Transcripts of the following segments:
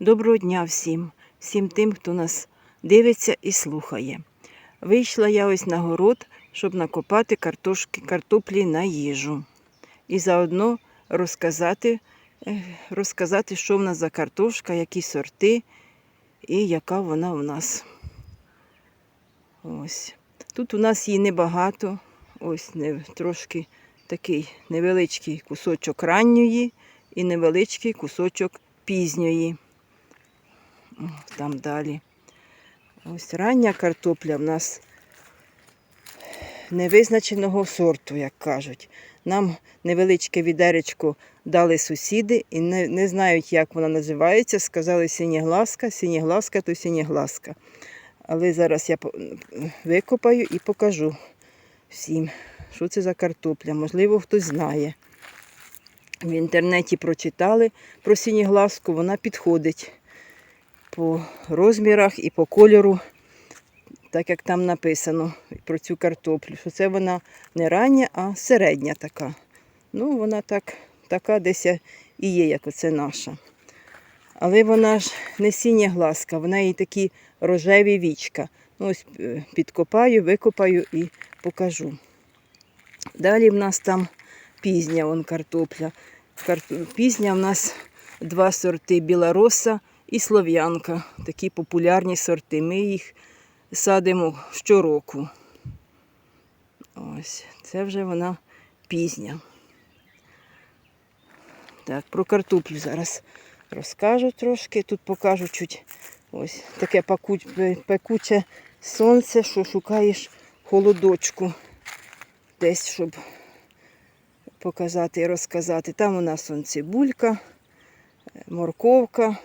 Доброго дня всім, всім тим, хто нас дивиться і слухає. Вийшла я ось на город, щоб накопати картошки, картоплі на їжу. І заодно розказати, розказати, що в нас за картошка, які сорти і яка вона в нас. Ось. Тут у нас її небагато. Ось не, трошки такий невеличкий кусочок ранньої і невеличкий кусочок пізньої. Там далі. Ось рання картопля в нас невизначеного сорту, як кажуть. Нам невеличке відеречко дали сусіди і не, не знають, як вона називається. Сказали синєгласка, синєгласка то синєгласка. Але зараз я викопаю і покажу всім, що це за картопля. Можливо, хтось знає. В інтернеті прочитали про синєгласку, вона підходить по розмірах і по кольору, так як там написано про цю картоплю. Що це вона не рання, а середня така. Ну, вона так, така десь і є, як оце наша. Але вона ж не синя глазка, в неї такі рожеві вічка. Ну, ось е, підкопаю, викопаю і покажу. Далі в нас там пізня вон картопля. Пізня в нас два сорти білороса і слов'янка. Такі популярні сорти. Ми їх садимо щороку. Ось, це вже вона пізня. Так, про картоплю зараз розкажу трошки. Тут покажу чуть ось таке пекуче сонце, що шукаєш холодочку. Десь, щоб показати і розказати. Там у нас он цибулька, е, морковка.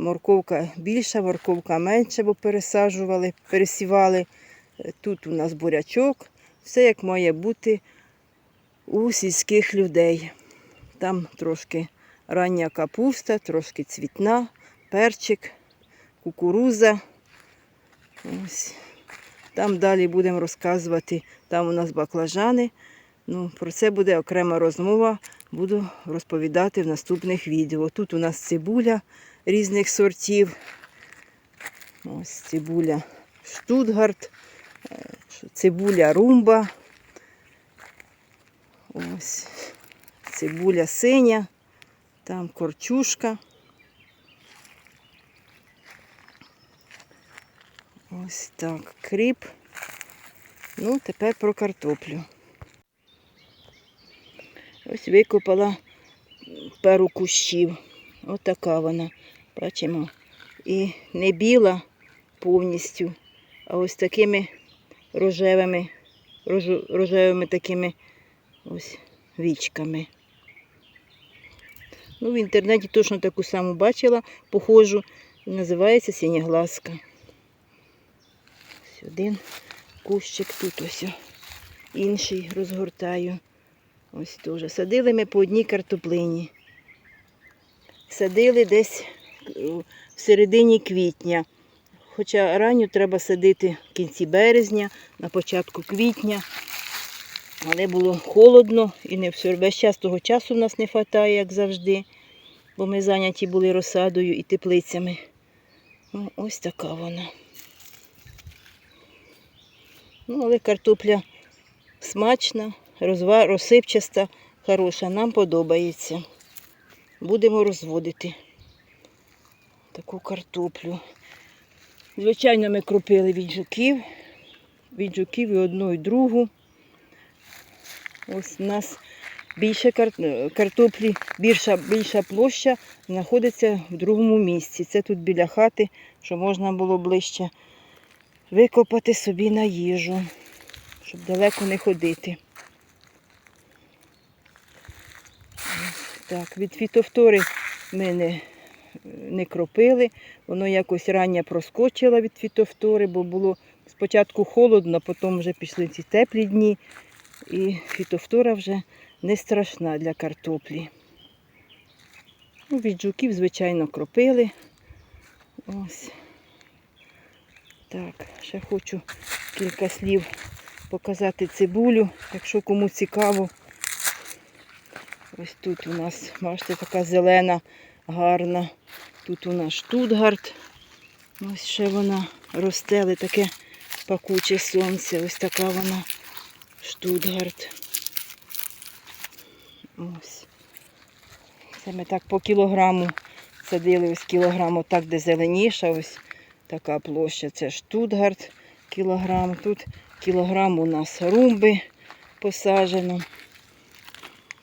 Морковка більша, морковка менша, бо пересаджували, пересівали. Е, Тут у нас бурячок. Все як має бути у сільських людей. Там трошки рання капуста, трошки цвітна, перчик, кукуруза. Ось. Там далі будемо розказувати, там у нас баклажани. Ну, про це буде окрема розмова, буду розповідати в наступних відео. Тут у нас цибуля різних сортів. Ось цибуля Штутгарт, е, цибуля румба. Ось цибуля синя, там корчушка. Ось так, кріп. Ну, тепер про картоплю. Ось викопала пару кущів. Ось така вона. Бачимо. І не біла повністю, а ось такими рожевими, рожевими такими ось вічками. Ну, в інтернеті точно таку саму бачила, похожу. Називається синєгласка. Ось один кущик тут ось. Інший розгортаю. Ось теж. Садили ми по одній картоплині. Садили десь в середині квітня. Хоча ранню треба садити в кінці березня, на початку квітня. Але було холодно і не все. Весь час того часу в нас не вистачає, як завжди, бо ми зайняті були розсадою і теплицями. Ну, ось така вона. Ну, але картопля смачна, розсипчаста, хороша. Нам подобається. Будемо розводити таку картоплю. Звичайно, ми кропили від жуків. Від жуків і одну, і другу. Ось у нас більше картоплі, більша, більша площа знаходиться в другому місці. Це тут біля хати, що можна було ближче викопати собі на їжу, щоб далеко не ходити. Так, від фітофтори ми не, не кропили. Воно якось рання проскочило від фітофтори, бо було спочатку холодно, потім вже пішли ці теплі дні. І фітофтора вже не страшна для картоплі. Ну, від жуків, звичайно, кропили. Ось. Так, ще хочу кілька слів показати цибулю, якщо кому цікаво. Ось тут у нас, бачите, така зелена, гарна. Тут у нас Штутгарт. Ось ще вона росте, але таке пакуче сонце. Ось така вона Штутгарт. Ось. Це ми так по кілограму садили ось кілограм, отак, де зеленіша, ось така площа. Це Штутгарт кілограм. Тут кілограм у нас румби посаджено.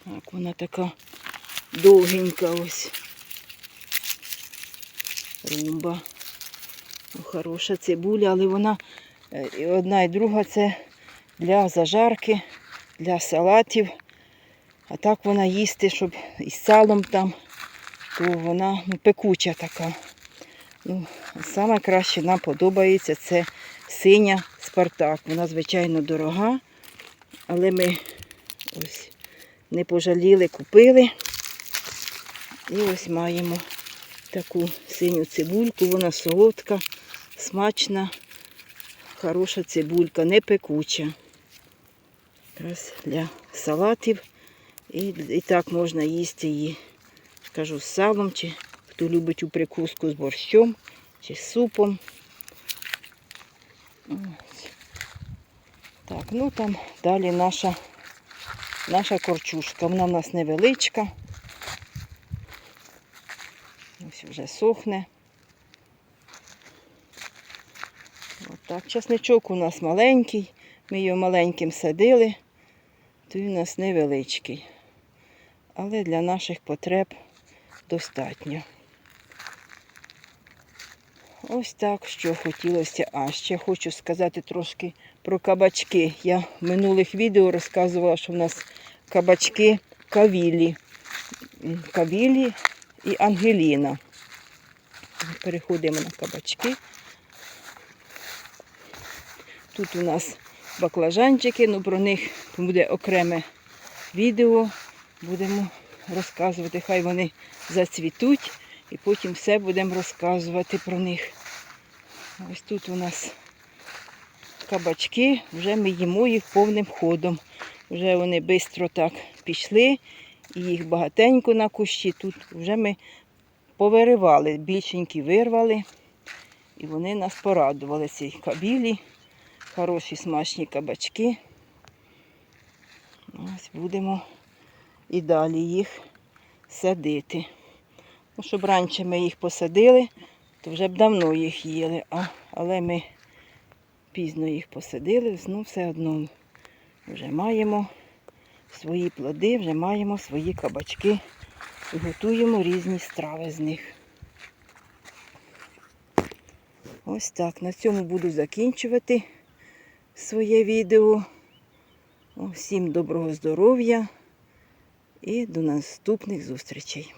Так, вона така довгенька ось. Румба. Ну, Хороша цибуля, але вона е, і одна і друга це для зажарки, для салатів. А так вона їсти, щоб із салом там, то вона ну, пекуча така. Ну, саме краще нам подобається це синя Спартак. Вона, звичайно, дорога, але ми ось не пожаліли, купили. І ось маємо таку синю цибульку, вона солодка, смачна, хороша цибулька, не пекуча. Якраз для салатів. І, і так можна їсти її, скажу, з салом, чи хто любить у прикуску з борщом, чи з супом. Так, ну там далі наша, наша корчушка. Вона в нас невеличка. Вже сохне. От так. Часничок у нас маленький. Ми його маленьким садили, то він у нас невеличкий. Але для наших потреб достатньо. Ось так, що хотілося. А ще хочу сказати трошки про кабачки. Я в минулих відео розказувала, що в нас кабачки кавілі. Кавілі і Ангеліна. Переходимо на кабачки. Тут у нас баклажанчики, ну про них буде окреме відео. Будемо розказувати, хай вони зацвітуть і потім все будемо розказувати про них. Ось тут у нас кабачки, вже ми їмо їх повним ходом. Вже вони швидко так пішли, і їх багатенько на кущі. Тут вже ми повиривали, більшенькі вирвали, і вони нас порадували. Ці кабілі, хороші смачні кабачки. Ось будемо і далі їх садити. Ну, щоб раніше ми їх посадили, то вже б давно їх їли. А, але ми пізно їх посадили, ну все одно вже маємо свої плоди, вже маємо свої кабачки готуємо різні страви з них. Ось так. На цьому буду закінчувати своє відео. Всім доброго здоров'я і до наступних зустрічей.